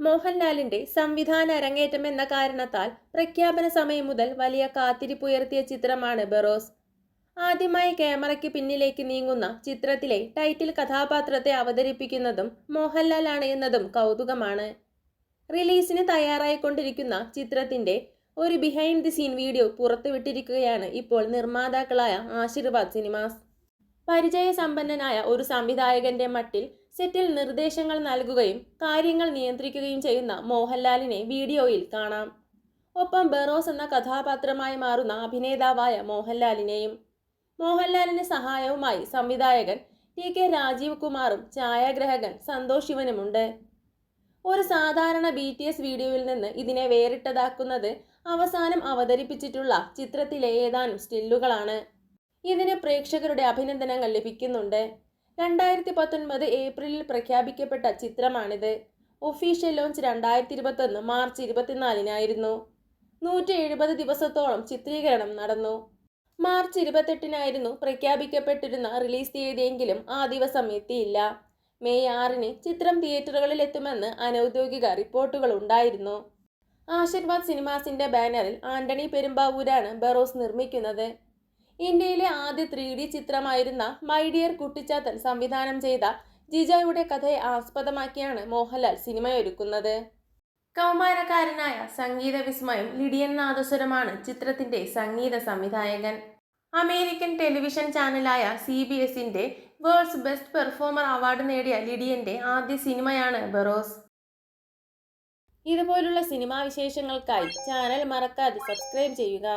മോഹൻലാലിന്റെ സംവിധാന അരങ്ങേറ്റം എന്ന കാരണത്താൽ പ്രഖ്യാപന സമയം മുതൽ വലിയ കാത്തിരിപ്പുയർത്തിയ ചിത്രമാണ് ബെറോസ്. ആദ്യമായി ക്യാമറയ്ക്ക് പിന്നിലേക്ക് നീങ്ങുന്ന ചിത്രത്തിലെ ടൈറ്റിൽ കഥാപാത്രത്തെ അവതരിപ്പിക്കുന്നതും മോഹൻലാലാണ് എന്നതും കൗതുകമാണ്. റിലീസിന് തയ്യാറായിക്കൊണ്ടിരിക്കുന്ന ചിത്രത്തിന്റെ ഒരു ബിഹൈൻഡ് ദി സീൻ വീഡിയോ പുറത്തുവിട്ടിരിക്കുകയാണ് ഇപ്പോൾ നിർമ്മാതാക്കളായ ആശീർവാദ് സിനിമാസ്. പരിചയസമ്പന്നനായ ഒരു സംവിധായകന്റെ മട്ടിൽ സെറ്റിൽ നിർദ്ദേശങ്ങൾ നൽകുകയും കാര്യങ്ങൾ നിയന്ത്രിക്കുകയും ചെയ്യുന്ന മോഹൻലാലിനെ വീഡിയോയിൽ കാണാം. ഒപ്പം ബെറോസ് എന്ന കഥാപാത്രമായി മാറുന്ന അഭിനേതാവായ മോഹൻലാലിനെയും മോഹൻലാലിന് സഹായവുമായി സംവിധായകൻ ടി കെ രാജീവ് കുമാറും ഛായാഗ്രഹകൻ സന്തോഷ് ശിവനുമുണ്ട്. ഒരു സാധാരണ ബി ടി എസ് വീഡിയോയിൽ നിന്ന് ഇതിനെ വേറിട്ടതാക്കുന്നത് അവസാനം അവതരിപ്പിച്ചിട്ടുള്ള ചിത്രത്തിലെ ഏതാനും സ്റ്റില്ലുകളാണ്. ഇതിന് പ്രേക്ഷകരുടെ അഭിനന്ദനങ്ങൾ ലഭിക്കുന്നുണ്ട്. രണ്ടായിരത്തി പത്തൊൻപത് ഏപ്രിലിൽ പ്രഖ്യാപിക്കപ്പെട്ട ചിത്രമാണിത്. ഒഫീഷ്യൽ ലോഞ്ച് രണ്ടായിരത്തി ഇരുപത്തൊന്ന് മാർച്ച് ഇരുപത്തിനാലിനായിരുന്നു. നൂറ്റി എഴുപത് ദിവസത്തോളം ചിത്രീകരണം നടന്നു. മാർച്ച് ഇരുപത്തെട്ടിനായിരുന്നു പ്രഖ്യാപിക്കപ്പെട്ടിരുന്ന റിലീസ് തീയതിയെങ്കിലും ആ ദിവസം എത്തിയില്ല. മെയ് ആറിന് ചിത്രം തിയേറ്ററുകളിൽ എത്തുമെന്ന് അനൗദ്യോഗിക റിപ്പോർട്ടുകൾ ഉണ്ടായിരുന്നു. ആശീർവാദ് സിനിമാസിന്റെ ബാനറിൽ ആന്റണി പെരുമ്പാവൂരാണ് ബറോസ് നിർമ്മിക്കുന്നത്. ഇന്ത്യയിലെ ആദ്യ ത്രീ ഡി ചിത്രമായിരുന്ന മൈ ഡിയർ കുട്ടിച്ചാത്തൻ സംവിധാനം ചെയ്ത ജിജയുടെ കഥയെ ആസ്പദമാക്കിയാണ് മോഹൻലാൽ സിനിമയൊരുക്കുന്നത്. കൗമാരക്കാരനായ സംഗീത വിസ്മയം ലിഡിയൻ നാദസ്വരമാണ് ചിത്രത്തിന്റെ സംഗീത സംവിധായകൻ. അമേരിക്കൻ ടെലിവിഷൻ ചാനലായ സി ബി എസിന്റെ വേൾഡ്സ് ബെസ്റ്റ് പെർഫോമർ അവാർഡ് നേടിയ ലിഡിയന്റെ ആദ്യ സിനിമയാണ് ബറോസ്. ഇതുപോലുള്ള സിനിമാ വിശേഷങ്ങൾക്കായി ചാനൽ മറക്കാതെ സബ്സ്ക്രൈബ് ചെയ്യുക.